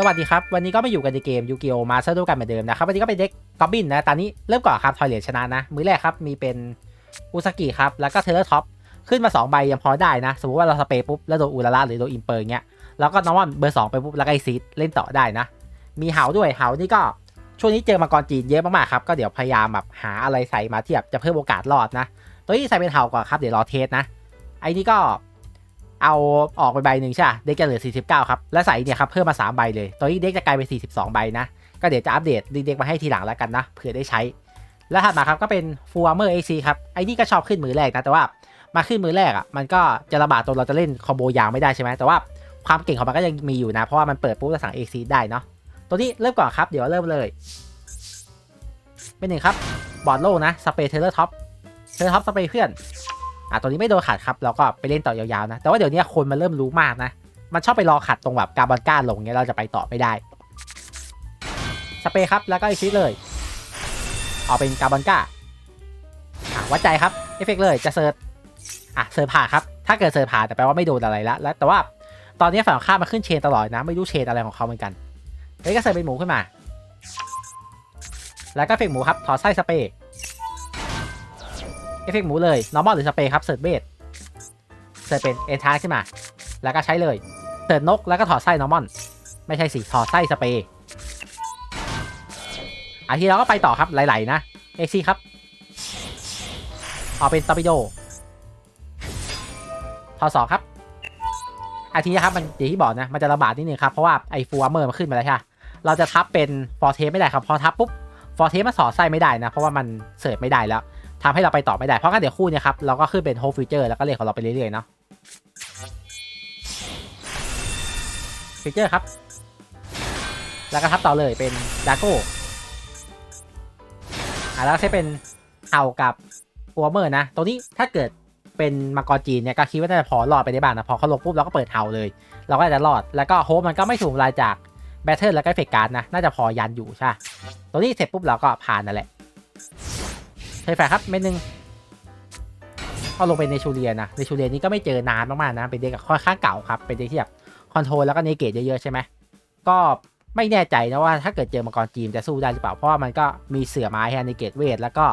สวัสดีครับ วันนี้ก็มาอยู่กันในเกมยูกิโอมาเซอร์ดูกันเหมือนเดิมนะครับ วันนี้ก็เป็นเด็กกอบบินนะ ตอนนี้เริ่มก่อนครับ ทอยเลทชนะนะ มือแรกครับ มีเป็นอุซากิครับ แล้วก็เทเลอร์ท็อป ขึ้นมา 2 ใบยังพอได้นะ สมมติว่าเราสเปรย์ปุ๊บ แล้วโดนอุลาระหรือโดนอิมเปอร์เงี้ย แล้วก็น้อร์มอนเบอร์ 2 ไปปุ๊บ แล้วก็ไอซีดเล่นต่อได้นะ มีเหาด้วยเหานี่ก็ช่วงนี้เจอมังกรจีนเยอะมากๆครับ ก็เดี๋ยวพยายามแบบหาอะไรใส่มาที่แบบจะเพิ่มโอกาสรอดนะ ตัวนี้ใส่เป็นเหาก่อนครับ เดี๋ยวรอเทสนะ ไอ้นี่ก็ เอาออกไปใบหนึ่งใช่ปะเด็กจะเหลือ 49 ครับ และใส่เนี่ยครับเพิ่มมา 3 ใบเลยตัวนี้เด็กจะกลายเป็น 42 ใบนะ ก็เดี๋ยวจะอัปเดตเด็กมาให้ทีหลังแล้วกันนะเผื่อได้ใช้ แล้วถัดมาครับก็เป็น Full Armor AC ครับ ไอ้นี่ก็ชอบขึ้นมือแรกนะ แต่ว่ามาขึ้นมือแรกอะมันก็จะระบาดตัวเราจะเล่นคอมโบยาวไม่ได้ใช่ไหมแต่ว่าความเก่งของมันก็ยังมีอยู่นะ เพราะว่ามันเปิดปุ๊บจะสั่ง AC ได้เนาะตัวนี้เริ่มก่อนครับเดี๋ยวเริ่มเลย เป็นหนึ่งครับบอดโลนะสเปรย์เทเลอร์ท็อปเทเลอร์ท็อปสเปรย์เพื่อน อะตัวนี้ไม่โดนขัดครับเราก็ไปเล่นต่อยาวๆนะ แต่ว่าเดี๋ยวนี้คนมันเริ่มรู้มากนะ มันชอบไปรอขัดตรงแบบกาบอนก้าลงเงี้ยเราจะไปต่อไม่ได้ สเปรย์ครับแล้วก็อีกชิ้นเลย เอาเป็นกาบอนก้าอะวัดใจครับเอฟเฟกเลยจะเซิร์ชอะเซิร์ชผ่านครับ ถ้าเกิดเซิร์ชผ่านแต่แปลว่าไม่โดนอะไรละแล้วแต่ว่าตอนนี้ฝั่งข้ามมาขึ้นเชนตลอดนะ ไม่รู้เชนอะไรของเขาเหมือนกันเฮ้ยก็เซิร์ชเป็นหมูขึ้นมา แล้วก็เฟกหมูครับถอดไส้สเปรย์ เอฟเฟกหมูเลย normal หรือสเปรย์ครับเสิร์ชเบสเสิร์ชเป็นเอนทาร์ขึ้นมา แล้วก็ใช้เลยเสิร์ชนกแล้วก็ถอดไส้ normal ไม่ใช่สิถอดไส้สเปรย์อาทีเราก็ไปต่อครับไหลๆนะเอ็กซี่ครับเอาเป็นตอร์ปิโดถอสองครับอาทีนะครับมันอย่างที่บอกนะมันจะระบาดนิดนึงครับ เพราะว่าไอ้ฟูอเมอร์มันขึ้นมาแล้วใช่ไหมเราจะทับเป็นฟอร์เทสไม่ได้ครับ พอทับปุ๊บฟอร์เทสมันสอดไส้ไม่ได้นะ เพราะว่ามันเสิร์ชไม่ได้แล้ว ทำให้เราไปต่อไม่ได้ เพราะงั้นเดี๋ยวคู่เนี่ยครับเราก็ขึ้นเป็นโฮฟิวเจอร์แล้วก็เรียของเราไปเรื่อยๆเนาะฟิวเจอร์ครับ แล้วก็ทับต่อเลยเป็นดาโก้อะแล้วใช้เป็นเห่ากับอัวเมอร์นะ ตรงนี้ถ้าเกิดเป็นมังกรจีนเนี่ยก็คิดว่าน่าจะพอรอดไปได้บ้างนะ พอเขาลงปุ๊บเราก็เปิดเห่าเลย เราก็จะรอด แล้วก็โฮปมันก็ไม่ถูกลายจากแบทเทิลแล้วก็เฟกการ์ดนะ น่าจะพอยันอยู่ใช่ ตรงนี้เสร็จปุ๊บเราก็ผ่านนั่นแหละ เทแฟครับเม็ดหนึงเอาลงไปในชูเรียนะในชูเรียนี้ก็ไม่เจอนานมากๆนะเป็นเด็กค่อนข้างเก่าครับเป็นเด็กที่แบบคอนโทรลแล้วก็เนเกตเยอะๆใช่ไหมก็ไม่แน่ใจนะว่าถ้าเกิดเจอมังกรจีมจะสู้ได้หรือเปล่าเพราะว่ามันก็มีเสือไม้ให้เนเกตเวทแล้วก็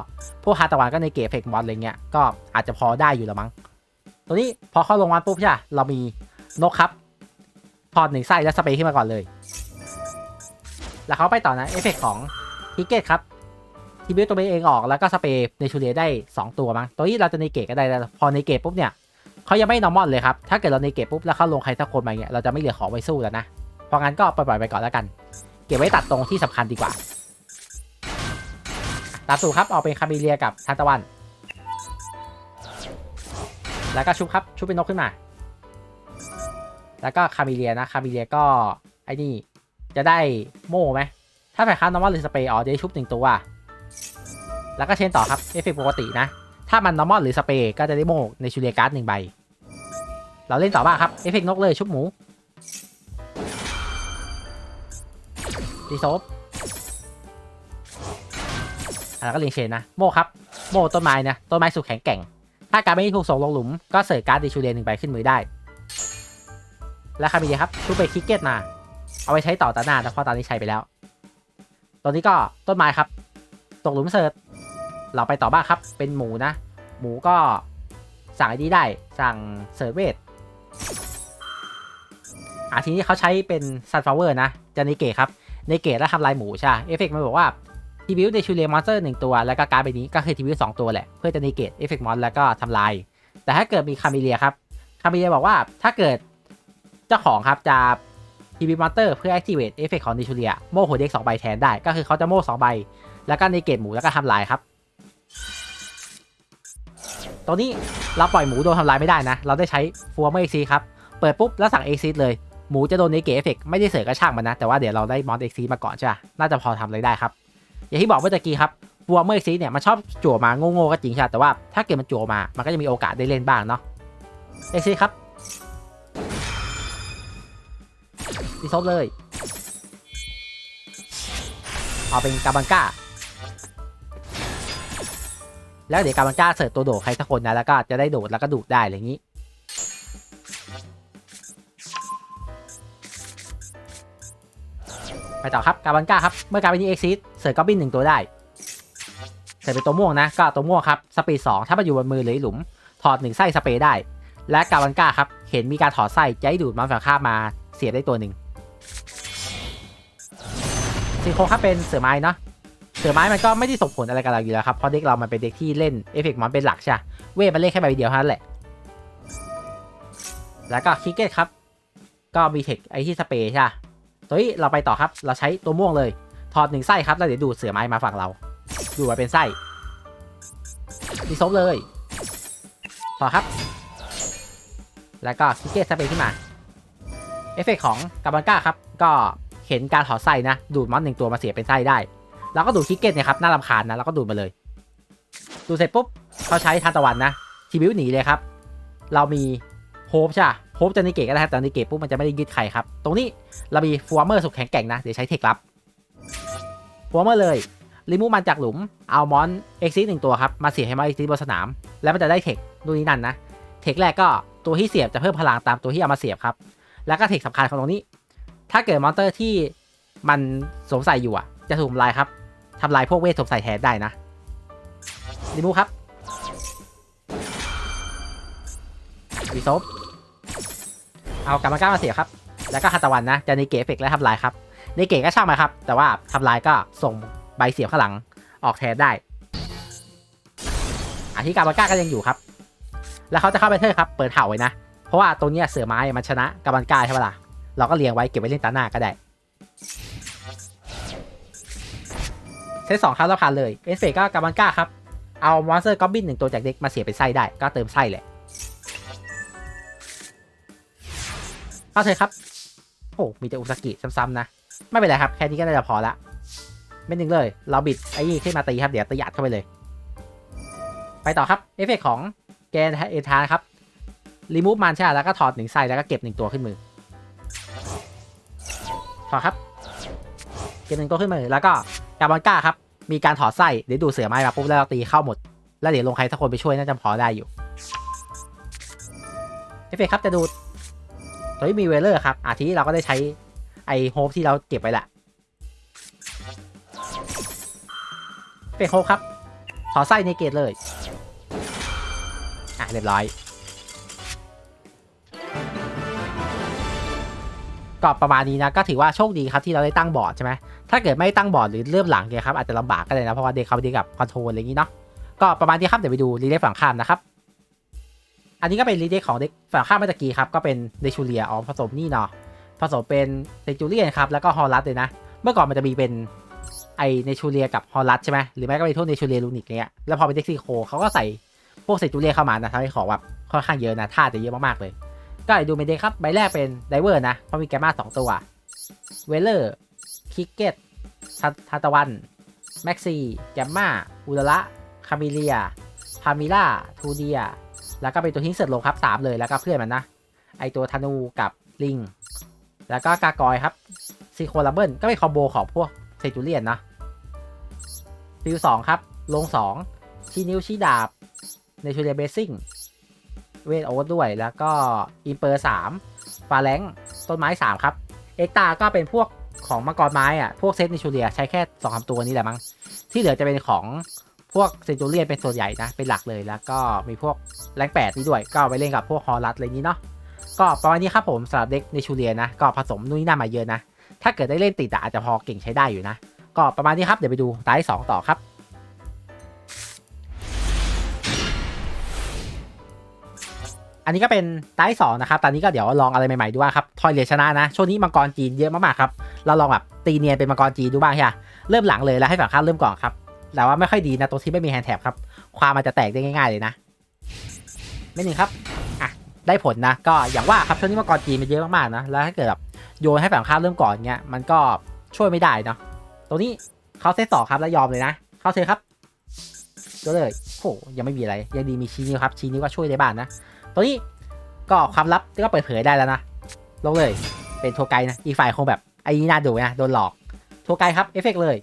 พวกฮาตะวันก็เนเกตเฟกมอนอะไรเงี้ยก็อาจจะพอได้อยู่ละมั้งตัวนี้พอเข้าลงวันปุ๊บใช่เรามีนกครับถอดหนึ่งไส้แล้วสเปรย์ขึ้นมาก่อนเลย แล้วเขาไปต่อนะเอฟเฟกของทิกเก็ตครับ ทีบิวตัวเองออกแล้วก็สเปรย์ในชูเรียได้ 2 ตัวมั้งตัวนี้เราจะในเกตก็ได้แล้วพอในเกตปุ๊บเนี่ยเขายังไม่นอร์มอนเลยครับ ถ้าเกิดเราในเกตปุ๊บแล้วเขาลงใครสักคนมาเนี่ยเราจะไม่เหลือของไว้สู้แล้วนะ เพราะงั้นก็ปล่อยไปก่อนแล้วกัน เก็บไว้ตัดตรงที่สำคัญดีกว่าตามสู่ครับออกเป็นคาบิเลียกับทานตะวัน แล้วก็ชุบครับชุบเป็นนกขึ้นมา แล้วก็คาบิเลียนะคาบิเลียก็ไอ้นี่จะได้โม่ไหมถ้าฝ่ค้านนอร์มอนหรือสเปรย์อ๋อจะได้ชุบหนึ่งตัว แล้วก็เชนต่อครับเอฟเฟกปกตินะ ถ้ามัน normal หรือสเปรย์ก็จะได้โมกในชูเรียการ์ดหนึ่งใบ เราเล่นต่อบ้างครับเอฟเฟกนกเลยชุบหมูดีโซฟแล้วก็เลียงเชนนะ โมครับ โมต้นไม้นะ ต้นไม้สุดแข็งแกร่ง ถ้าการไม่ถูกส่งลงหลุม ก็เสิร์ฟการ์ดในชูเรียหนึ่งใบขึ้นมือได้ แล้วคาบิเลียครับชุบไปคิกเก็ตมา เอาไว้ใช้ต่อตาหน้าแต่พราะตอนนี้ใช้ไปแล้วตัวนี้ก็ต้นไม้ครับ ตกหลุมเสิร์ฟ เราไปต่อบ้างครับ เป็นหมูนะ หมูก็สั่งไอ้นี้ได้ สั่งเสิร์ฟเวทอะทีนี้เขาใช้เป็นซันฟลาวเวอร์นะจะในเกตครับ ในเกตแล้วทำลายหมูใช่เอฟเฟกมันบอกว่าทีบิวเดชูเรียมอนสเตอร์หนึ่งตัว แล้วก็การ์ดใบนี้ก็คือทีบิวสองตัวแหละ เพื่อจะในเกตเอฟเฟกมอนแล้วก็ทำลาย แต่ถ้าเกิดมีคามิเลียครับ คามิเลียบอกว่าถ้าเกิดเจ้าของครับจะทีบิวมอนสเตอร์เพื่อ activate เอฟเฟกของดิชูเรียโม่หัวเด็กสองใบแทนได้ ก็คือเขาจะโม่สองใบ แล้วก็ในเกตหมูแล้วก็ทำลายครับ ตรงนี้เราปล่อยหมูโดนทำลายไม่ได้นะ เราได้ใช้ฟัวเมอร์เอ็กซีครับ เปิดปุ๊บแล้วสั่งเอ็กซีเลย หมูจะโดนในเกเอฟเฟกไม่ได้เสริก็ช่างมันนะ แต่ว่าเดี๋ยวเราได้มอนเอ็กซีมาก่อนใช่ปะน่าจะพอทำอะไรได้ครับ อย่างที่บอกเมื่อกี้ครับฟัวเมอร์เอ็กซีเนี่ยมันชอบจั่วมาโง่ๆก็จริงใช่แต่ว่าถ้าเกิดมันจั่วมา มันก็จะมีโอกาสได้เล่นบ้างเนาะเอ็กซีครับดีซบเลย เอาเป็นกาบังก้า แล้วเดี๋ยวการมันกล้าเสิร์ฟตัวโดดใครสักคนนะแล้วก็จะได้โดดแล้วก็ดูดได้อะไรอย่างนี้ ไปต่อครับกาบันก้าครับเมื่อการเป็นนี้เอ็กซิสเสิร์ฟก็บินหนึ่งตัวได้เสิร์ฟเป็นตัวม่วงนะก็ตัวม่วงครับสปีดสองถ้ามันอยู่บนมือหรือหลุม ถอดหนึ่งไส้สเปรย์ได้ และกาบันก้าครับเห็นมีการถอดไส้จะให้ดูดมันฝั่งข้ามาเสียได้ตัวหนึ่งซิโคครับเป็นเสือไม้เนาะ เสือไม้มันก็ไม่ได้ส่งผลอะไรกับเราอยู่แล้วครับเพราะเด็กเรามันเป็นเด็กที่เล่นเอฟเฟกต์มอนเป็นหลักใช่เวทมันเล่นแค่ใบเดียวเท่านั้นแหละ แล้วก็คิกเก็ตครับ ก็มีเทคไอที่สเปรย์ใช่ตัวนี้เราไปต่อครับ เราใช้ตัวม่วงเลย ถอดหนึ่งไส้ครับ แล้วเดี๋ยวดูดเสือไม้มาฝั่งเรา ดูดมาเป็นไส้ดีซบเลย ต่อครับ แล้วก็คิกเก็ตสเปรย์ขึ้นมา เอฟเฟกต์ของกาบันก้าครับ ก็เห็นการถอดไส้นะ ดูดมอนหนึ่งตัวมาเสียเป็นไส้ได้ แล้วก็ดูดคิกเก็ตเนี่ยครับน่ารำคาญนะแล้วก็ดูดมาเลย ดูเสร็จปุ๊บเขาใช้ทานตะวันนะทีบิวหนีเลยครับ เรามีโฮปใช่ปะโฮปจะนิเกตก็ได้ครับแต่นิเกตปุ๊บมันจะไม่ได้ยึดใครครับ ตรงนี้เรามีฟัวเมอร์สุดแข็งแกร่งนะ เดี๋ยวใช้เทครับฟัวเมอร์เลยรีมูฟมันจากหลุมเอามอนเอ็กซิสหนึ่งตัวครับ มาเสียบให้มอนเอ็กซิสบนสนาม แล้วมันจะได้เทคนู่นนี่นั่นนะ เทคแรกก็ตัวที่เสียบจะเพิ่มพลังตามตัวที่เอามาเสียบครับ แล้วก็เทคสำคัญของตรงนี้ ถ้าเกิดมอนเตอร์ที่มันสวมใส่อยู่อะ จะถูกทำลายครับ ทำลายพวกเวทสวมใส่แทนได้นะรีมูครับรีโซฟเอากรรมกามาเสียครับ แล้วก็คาตะวันนะ จะในเกเฟเฟกและทำลายครับในเกตก็ช่างมาครับ แต่ว่าทำลายก็ส่งใบเสียบข้างหลังออกแทนได้อาที่การบาก้าก็ยังอยู่ครับ แล้วเขาจะเข้าไปเทอร์ครับ เปิดเห่าไว้นะ เพราะว่าตรงนี้เสือไม้มันชนะกาบันก้าใช่ปะล่ะ เราก็เลี้ยงไว้เก็บไว้เล่นตาหน้าก็ได้ เซตสองครับเราผ่านเลยเอสเฟกก็กาบันก้าครับ เอามอนสเตอร์ก็บินหนึ่งตัวจากเด็กมาเสียเป็นไส้ได้ ก็เติมไส้แหละเข้าเถอะครับโอ้มีแต่อุซากิซ้ำๆนะ ไม่เป็นไรครับ แค่นี้ก็น่าจะพอละไม่หนึ่งเลย เราบิดไอ้นี่ขึ้นมาตีครับ เดี๋ยวตีอัดเข้าไปเลย ไปต่อครับ เอฟเฟกของแกนเอทานครับ รีมูฟมันใช่ แล้วก็ถอดหนึ่งไส้แล้วก็เก็บหนึ่งตัวขึ้นมือ ถอดครับ เก็บหนึ่งตัวขึ้นมือ แล้วก็ กาบอนก้าครับ มีการถอดไส้เดี๋ยวดูเสือไม้มาปุ๊บแล้วเราตีเข้าหมด แล้วเดี๋ยวลงใครสักคนไปช่วยน่าจะพอได้อยู่เอฟเฟกครับจะดูตัวที่มีเวเลอร์ครับอาที่เราก็ได้ใช้ไอโฮปที่เราเก็บไว้แหละเฟกโฮปครับถอดไส้ในเกตเลยอะเรียบร้อยก็ประมาณนี้นะก็ถือว่าโชคดีครับที่เราได้ตั้งบอร์ดใช่ไหม ถ้าเกิดไม่ตั้งบอร์ดหรือเริ่มหลังเนี่ยครับอาจจะลำบากก็เลยนะเพราะว่าเด็กเขาดีกับคอนโทรลอะไรอย่างนี้เนาะก็ประมาณนี้ครับเดี๋ยวไปดูรีเลฟฝั่งข้ามนะครับอันนี้ก็เป็นรีเลฟของเด็กฝั่งข้ามเมื่อกี้ครับก็เป็นเดชูเลียอ๋อผสมนี่เนาะผสมเป็นเซจูเลียนครับแล้วก็ฮอลลัสเลยนะ เมื่อก่อนมันจะมีเป็นไอเนชูเลียกับฮอลลัสใช่ไหมหรือไม่ก็เป็นพวเนชูเลียลูนิกเนี้ยแล้วพอเป็นเด็กซีโคเขาก็ใส่พวกเซจูเลียเข้ามานะทำให้ของแบบค่อนข้างเยอะนะท่าจะเยอะมากๆเลย ก็ดูเมนเดครับใบแรกเป็นไดเวอร์นะเพราะมีแกมมาสองตัวเวเลอร์ คิกเก็ตทาตะวัน แม็กซี่แกมมาอุลระคามิเลียพามิล่าทูเดีย แล้วก็เป็นตัวทิ้งเสร็จลงครับสามเลยแล้วก็เพื่อนมันนะ ไอตัวธนูกับลิง แล้วก็กากอยครับซีโคลัมเบิลก็เป็นคอมโบของพวกเซจูเลียนนะฟิวสองครับ ลงสองชีนิ้วชี้ดาบในชูเรียเบสซิ่งเวทโอ๊ตด้วยแล้วก็อิมเปอร์สามฟาแรงต้นไม้สามครับ เอ็กตาก็เป็นพวก ของมังกรไม้อะพวกเซตนิชูเรียใช้แค่สองสามตัวนี้แหละมั้ง ที่เหลือจะเป็นของพวกเซนจูเรียนเป็นส่วนใหญ่นะ เป็นหลักเลย แล้วก็มีพวกแรงแปดนี้ด้วย ก็ไปเล่นกับพวกฮอลลัสอะไรนี้เนาะ ก็ประมาณนี้ครับผมสำหรับเด็กในชูเรียนะ ก็ผสมนู่นนี่นั่นมาเยอะนะ ถ้าเกิดได้เล่นติดอาจจะพอเก่งใช้ได้อยู่นะ ก็ประมาณนี้ครับ เดี๋ยวไปดูตายสองต่อครับ อันนี้ก็เป็นตาที่สองนะครับ ตอนนี้ก็เดี๋ยวลองอะไรใหม่ๆดูบ้างครับ ทอยเลชนะนะ ช่วงนี้มังกรจีนเยอะมากๆครับ เราลองแบบตีเนียนเป็นมังกรจีนดูบ้างใช่ไหมเริ่มหลังเลยแล้วให้ฝั่งข้ามเริ่มก่อนครับ แต่ว่าไม่ค่อยดีนะตรงที่ไม่มีแฮนด์แท็บครับ ความมันจะแตกได้ง่าย ๆเลยนะ ไม่หนึ่งครับ อะ ได้ผลนะ ก็อย่างว่าครับช่วงนี้มังกรจีนมันเยอะมากๆนะ แล้วถ้าเกิดแบบโยนให้ฝั่งข้ามเริ่มก่อนเงี้ย มันก็ช่วยไม่ได้เนาะ ตรงนี้เขาเซตสองครับแล้วยอมเลยนะ เข้าเซตครับก็เลยโอ้ยังไม่มีอะไร ยังดีมีชีนิ้วครับ ชีนิ้วก็ช่วยได้บ้างนะ ตรงนี้ก็ความลับก็เปิดเผยได้แล้วนะ ลงเลย เป็นโทไกนะ อีกฝ่ายคงแบบไอ้นี่น่าดูนะ โดนหลอกโทไกครับ เอฟเฟกเลย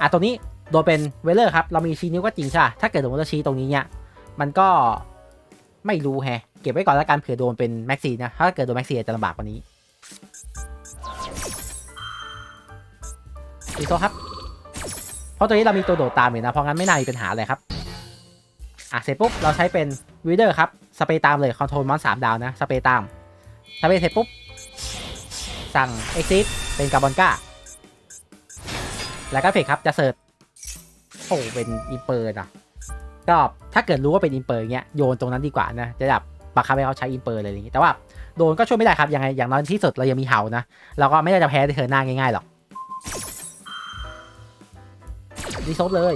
อะตรงนี้โดนเป็นเวเลอร์ครับ เรามีชี้นิ้วก็จริงใช่ปะถ้าเกิดสมมติเราชี้ตรงนี้เนี่ย มันก็ไม่รู้แฮะ เก็บไว้ก่อนแล้วกันเผื่อโดนเป็นแม็กซีนะ ถ้าเกิดโดนแม็กซีจะลำบากกว่านี้ดีโซครับ เพราะตัวนี้เรามีตัวโดดตามอยู่นะ เพราะงั้นไม่น่ามีปัญหาอะไรครับ อะเสร็จปุ๊บเราใช้เป็นวีเดอร์ครับสเปรย์ตามเลยคอนโทรลมอนสามดาวนะสเปรย์ตามสเปรย์เสร็จปุ๊บสั่ง exit เป็นกาบอนก้าแล้วก็เฟกครับจะเสิร์ชโอ้เป็นอิมเปอร์นะก็ถ้าเกิดรู้ว่าเป็นอิมเปอร์เงี้ยโยนตรงนั้นดีกว่านะจะแบบบังคับให้เขาใช้อิมเปอร์เลยอย่างงี้แต่ว่าโดนก็ช่วยไม่ได้ครับยังไงอย่างน้อยที่สุดเรายังมีเห่านะเราก็ไม่ได้จะแพ้ในเธอหน้าง่ายๆหรอกรีโซฟเลย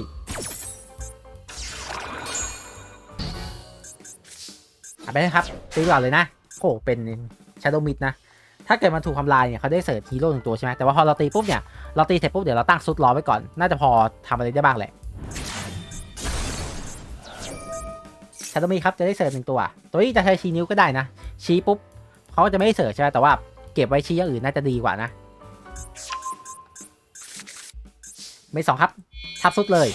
ไปเลยครับตีก่อนเลยนะโอ้โหเป็นชาโดมิดนะ ถ้าเกิดมันถูกทำลายเนี่ยเขาได้เสิร์ชฮีโร่หนึ่งตัวใช่ไหมแต่ว่าพอเราตีปุ๊บเนี่ย เราตีเสร็จปุ๊บเดี๋ยวเราตั้งซุดรอไว้ก่อน น่าจะพอทำอะไรได้บ้างแหละชาโดมิดครับจะได้เสิร์ชหนึ่งตัว ตัวนี้จะใช้ชี้นิ้วก็ได้นะ ชี้ปุ๊บเขาก็จะไม่ได้เสิร์ชใช่ไหมแต่ว่าเก็บไว้ชี้อย่างอื่นน่าจะดีกว่านะไม่สองครับ ทับซุดเลย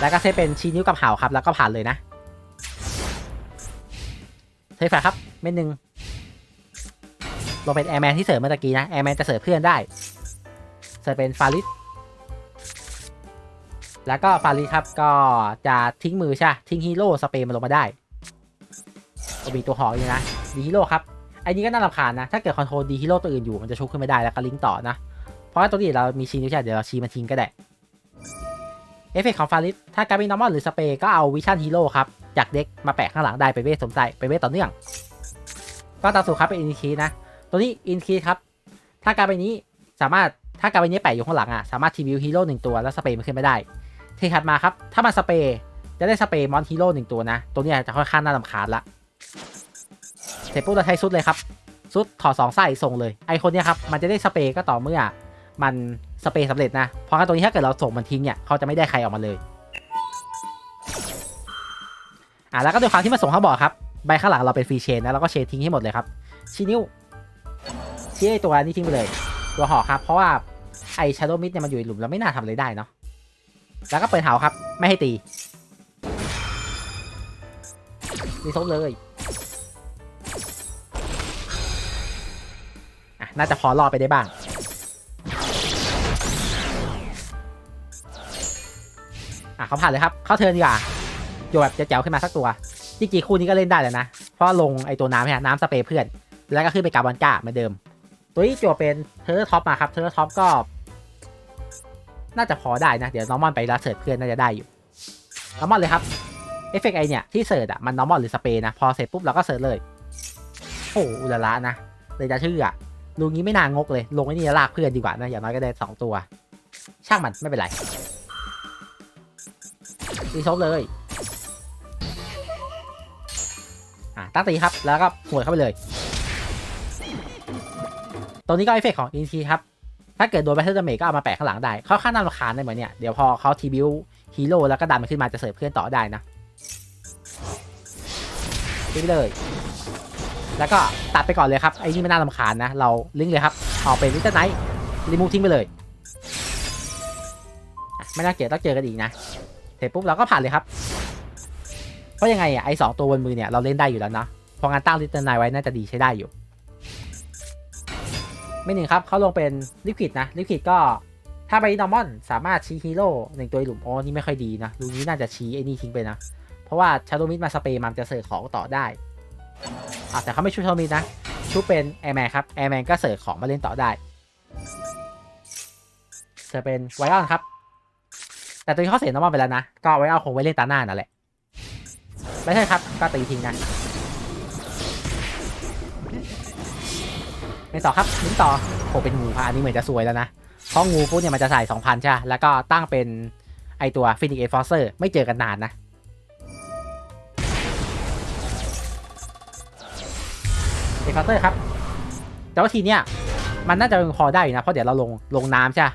แล้วก็เซตเป็นชี้นิ้วกับเห่าครับ แล้วก็ผ่านเลยนะเทฟร์ครับเม็ดหนึ่งลงเป็นแอร์แมนที่เสร์ฟเมื่อกี้นะ แอร์แมนจะเสร์ฟเพื่อนได้ เสร์ฟเป็นฟาริสแล้วก็ฟาริสครับก็จะทิ้งมือใช่ ทิ้งฮีโร่สเปรย์มันลงมาได้ก็มีตัวหอกอยู่นะดีฮีโร่ครับไอ้นี้ก็น่ารำคาญนะ ถ้าเกิดคอนโทรลดีฮีโร่ตัวอื่นอยู่มันจะชุบขึ้นไม่ได้แล้วก็ลิงก์ต่อนะ เพราะว่าตัวนี้เรามีชีนิ้วใช่เดี๋ยวเราชีมันทิ้งก็ได้ เอฟเฟกต์ของฟาริสถ้าการเป็นนอร์มอลหรือสเปรย์ก็เอาวิชั่นฮีโร่ครับ จากเด็กมาแปะข้างหลังได้ไปเวทสมใจไปเวทต่อเนื่อง ก็ตามสูตรครับเป็นอินคีนะ ตัวนี้อินคีครับ ถ้าการเป็นนี้สามารถถ้าการเป็นนี้แปะอยู่ข้างหลังอะสามารถทีวิวฮีโร่หนึ่งตัวแล้วสเปรย์มันขึ้นไม่ได้ เทคัดมาครับ ถ้ามันสเปรย์จะได้สเปรย์มอนฮีโร่หนึ่งตัวนะ ตัวนี้จะค่อนข้างน่ารำคาญละเสร็จปุ๊บเราใช้ซุดเลยครับซุดถอดสองไส้ส่งเลยไอคนเนี้ยครับมันจะได้สเปรย์ก็ต่อเมื่อมัน สเปรย์สำเร็จนะ เพราะงั้นตัวนี้ถ้าเกิดเราส่งมันทิ้งเนี่ยเขาจะไม่ได้ใครออกมาเลย อะแล้วก็ด้วยความที่มันส่งข้างบอกครับ ใบข้างหลังเราเป็นฟรีเชนนะเราก็เชนทิ้งให้หมดเลยครับชี้นิ้วชี้ตัวนี้ทิ้งไปเลย ตัวหอกครับ เพราะว่าไอชาโดมิดเนี่ยมันอยู่ในหลุมเราไม่น่าทำอะไรได้เนาะ แล้วก็เปิดเหาครับ ไม่ให้ตีรีโซฟเลยอะน่าจะพอรอดไปได้บ้าง อะเขาผ่านเลยครับ เข้าเทิร์นดีกว่าโยแบบจะแจ๋วขึ้นมาสักตัวจริงๆคู่นี้ก็เล่นได้แล้วนะ เพราะลงไอตัวน้ำเนี่ยน้ำสเปรย์เพื่อน แล้วก็ขึ้นไปกับบอลก้าเหมือนเดิม ตัวนี้โจเป็นเทอร์ท็อปมาครับเทอร์ท็อปก็ น่าจะพอได้นะ เดี๋ยวน้อร์มอนไปรัสเสิร์ตเพื่อนน่าจะได้อยู่น้อร์มอนเลยครับเอฟเฟกต์ไอเนี่ยที่เสิร์ตอะมันน้อร์มอนหรือสเปรย์นะพอเสร็จปุ๊บเราก็เสิร์ตเลยโอ้อุลละนะเลยจะชื่ออะลุงนี้ไม่นางกเลย ลงไอ้นี่ลากเพื่อนดีกว่านะอย่างน้อยก็ได้สองตัว ช่างมันไม่เป็นไร ตีซบเลยอะตั้งตีครับ แล้วก็หวดเข้าไปเลย ตรงนี้ก็เอฟเฟกของอินทีครับ ถ้าเกิดโดนแบทเทิลดาเมจก็เอามาแปะข้างหลังได้ เขาข้างน่ารำคาญได้เหมือนเนี่ย เดี๋ยวพอเขาทีบิวฮีโร่แล้วก็ดันมันขึ้นมาจะเสิร์ฟเพื่อนต่อได้นะไปเลย แล้วก็ตัดไปก่อนเลยครับ ไอ้นี่ไม่น่ารำคาญนะ เราลิงก์เลยครับ ออกเป็นลิตเติ้ลไนท์รีมูฟทิ้งไปเลย ไม่น่าเกลียดต้องเจอกันอีกนะ เสร็จปุ๊บเราก็ผ่านเลยครับ เพราะยังไงอะไอสองตัวบนมือเนี่ยเราเล่นได้อยู่แล้วเนาะพราะงั้นตั้งลิตเติ้ลไนไว้น่าจะดีใช้ได้อยู่ ไม่หนึ่งครับเขาลงเป็นลิควิดนะลิควิดก็ถ้าไปนอร์มอนสามารถชี้ฮีโร่หนึ่งตัวหลุมอ๋อนี่ไม่ค่อยดีนะลูกนี้น่าจะชี้ไอ้นี่ทิ้งไปนะ เพราะว่าชาโดมิดมาสเปย์มันจะเสิร์ฟของต่อได้อะแต่เขาไม่ชุบชาโดมิดนะ ชุบเป็นแอร์แมนครับแอร์แมนก็เสิร์ฟของมาเล่นต่อได้จะเป็นไวออนครับ แต่ตัวนี้เขาเสียน้ำมันไปแล้วนะ ก็ไวออนคงไว้เล่นตาหน้านั่นแหละ ไม่ใช่ครับ ก็ตีทิ้งนะเป็นต่อครับนิ้ต่อโหเป็นงูครับอันนี้เหมือนจะซวยแล้วนะ เพราะงูปุ๊บเนี่ยมันจะใส่2,000ใช่แล้วก็ตั้งเป็นไอตัวฟินิกเอฟอร์เซอร์ไม่เจอกันนานนะเอฟอร์เซอร์ครับ แต่ว่าทีเนี้ยมันน่าจะพอได้อยู่นะ เพราะเดี๋ยวเราลงลงน้ำใช่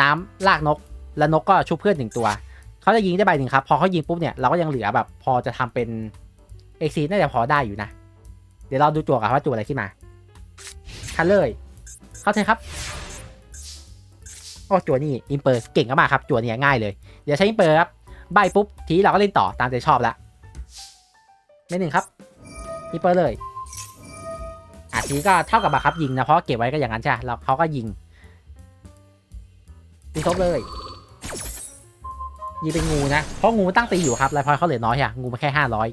น้ำลากนก แล้วนกก็ชุบเพื่อนหนึ่งตัว เขาจะยิงได้ใบหนึ่งครับ พอเขายิงปุ๊บเนี่ยเราก็ยังเหลือแบบ พอจะทำเป็นเอ็กซีน่าจะพอได้อยู่นะ เดี๋ยวเราดูจั่วกันว่าจั่วอะไรขึ้นมาคันเลย เข้าใจครับโอ้จั่วนี่อิมเปอร์เก่งก็มาครับจั่วเนี่ยง่ายเลย เดี๋ยวใช้อิมเปอร์ครับใบปุ๊บทีเราก็เล่นต่อตามใจชอบละไม่หนึ่งครับอิมเปอร์เลยอะทีก็เท่ากับบังคับยิงนะเพราะเก็บไว้ก็อย่างนั้นใช่ไหมแล้วเขาก็ยิงตีทบเลย ยิงเป็นงูนะ เพราะงูตั้งตีอยู่ครับไลฟ์พอยเขาเหลือน้อยอะงูมาแค่ห้าร้อย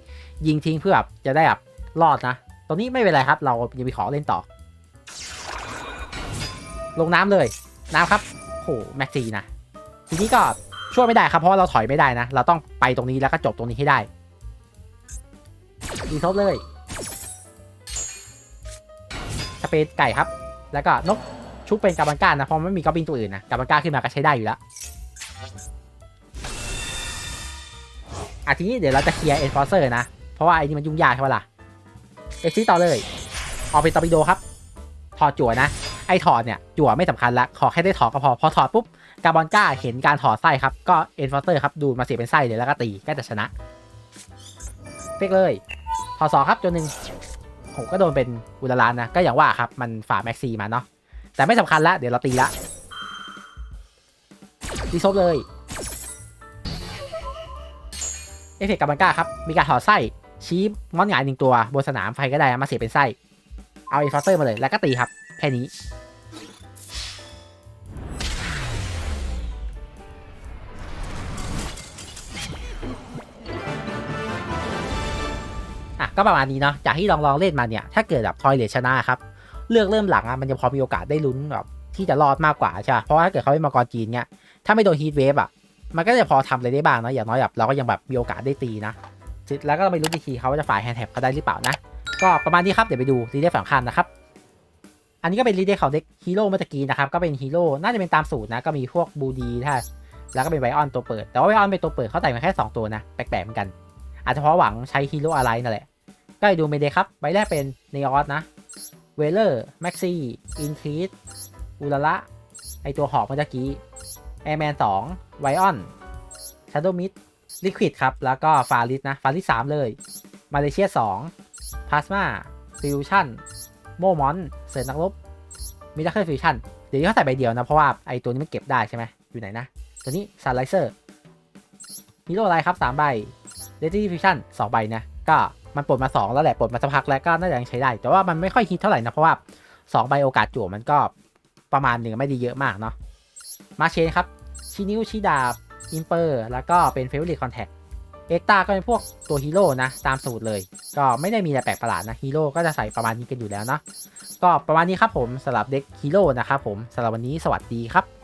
ยิงทิ้งเพื่อแบบจะได้แบบรอดนะ ตรงนี้ไม่เป็นไรครับ เรายังมีขอเล่นต่อ ลงน้ำเลยน้ำครับโหแม็กซีนะ ทีนี้ก็ช่วยไม่ได้ครับ เพราะเราถอยไม่ได้นะ เราต้องไปตรงนี้แล้วก็จบตรงนี้ให้ได้ดีทบเลยสเปซไก่ครับ แล้วก็นกชุบเป็นกาบังก้านะ เพราะไม่มีกอบบินตัวอื่นนะกาบังก้าขึ้นมาก็ใช้ได้อยู่แล้ว อะทีนี้เดี๋ยวเราจะเคลียร์เอ็นฟอร์เซอร์นะ เพราะว่าไอ้นี่มันยุ่งยากใช่ปะล่ะเอ็กซิต่อเลยเอาเป็นตอร์ปิโดครับ ถอดจั่วนะ ไอ้ถอดเนี่ย จั่วไม่สำคัญละ ขอแค่ได้ถอดก็พอ พอถอดปุ๊บ กาบอนก้าเห็นการถอดไส้ครับ ก็เอ็นฟอร์เซอร์ครับ ดูมาเสียเป็นไส้เลยแล้วก็ตีก็จะชนะเฟกเลย ถอดสองครับจนหนึ่งผมก็โดนเป็นอุลลานนะ ก็อย่างว่าครับ มันฝ่าแม็กซีมาเนาะ แต่ไม่สำคัญละ เดี๋ยวเราตีละดีซบเลย เอฟเฟกต์กับบังก้าครับ มีการถอดไส้ ชี้มอนหงายหนึ่งตัวบนสนามไฟก็ได้มาเสียเป็นไส้ เอาอินฟอร์เซอร์มาเลย แล้วก็ตีครับ แค่นี้ อะ ก็ประมาณนี้เนาะ จากที่ลองลองเล่นมาเนี่ย ถ้าเกิดแบบทอยเลชนะครับ เลือกเริ่มหลังอะ มันจะพอมีโอกาสได้ลุ้นแบบที่จะรอดมากกว่าใช่เพราะว่าถ้าเกิดเขาเป็นมังกรจีนเนี่ย ถ้าไม่โดนฮีทเวฟอะ มันก็จะพอทำอะไรได้บ้างเนาะอย่างน้อยแบบเราก็ยังแบบมีโอกาสได้ตีนะแล้วก็ไม่รู้อีกทีเขาว่าจะฝ่ายแฮนด์แท็บเขาได้หรือเปล่านะ ก็ประมาณนี้ครับ เดี๋ยวไปดูรีเดฟสำคัญนะครับ อันนี้ก็เป็นรีเดฟของเด็กฮีโร่เมื่อกี้นะครับ ก็เป็นฮีโร่น่าจะเป็นตามสูตรนะ ก็มีพวกบูดีถ้าแล้วก็เป็นไวออนตัวเปิด แต่ว่าไวออนเป็นตัวเปิดเขาแต่งมาแค่ 2 ตัวนะ แปลกๆเหมือนกัน อาจจะเพราะหวังใช้ฮีโร่อะไรนั่นแหละ ก็ดูเมเดครับใบแรกเป็นเนออสนะ เวเลอร์แม็กซี่อินครีสอุลาระไอตัวหอกเมื่อกี้แอร์แมนสอง ไวออนชาร์โดมิดลิควิดครับ แล้วก็ฟาริสนะ ฟาริสสามเลย มาเลเซียสองพลาสมาฟิวชั่นโมมอน เสือนักรบมิราเคิลฟิวชั่นเดี๋ยวนี้เขาใส่ใบเดียวนะ เพราะว่าไอตัวนี้มันเก็บได้ใช่ไหมอยู่ไหนนะ ตัวนี้ซันไลเซอร์ฮีโร่อะไรครับสามใบเดตี้ฟิวชั่นสองใบนะ ก็มันปลดมา 2 แล้วแหละปลดมาสักพักแล้วก็น่าจะยังใช้ได้ แต่ว่ามันไม่ค่อยฮิตเท่าไหร่นะ เพราะว่า 2 ใบโอกาสจั่วมันก็ประมาณหนึ่งไม่ได้เยอะมากเนาะมาเชนครับ ชินิวชิดาบอิมเปอร์แล้วก็เป็นเฟเวอร์ลิคอนแทคเอ็กตาก็เป็นพวกตัวฮีโร่นะ ตามสูตรเลย ก็ไม่ได้มีอะไรแปลกประหลาดนะฮีโร่ก็จะใส่ประมาณนี้กันอยู่แล้วเนาะก็ประมาณนี้ครับผมสำหรับเด็กฮีโร่นะครับผมสำหรับวันนี้สวัสดีครับ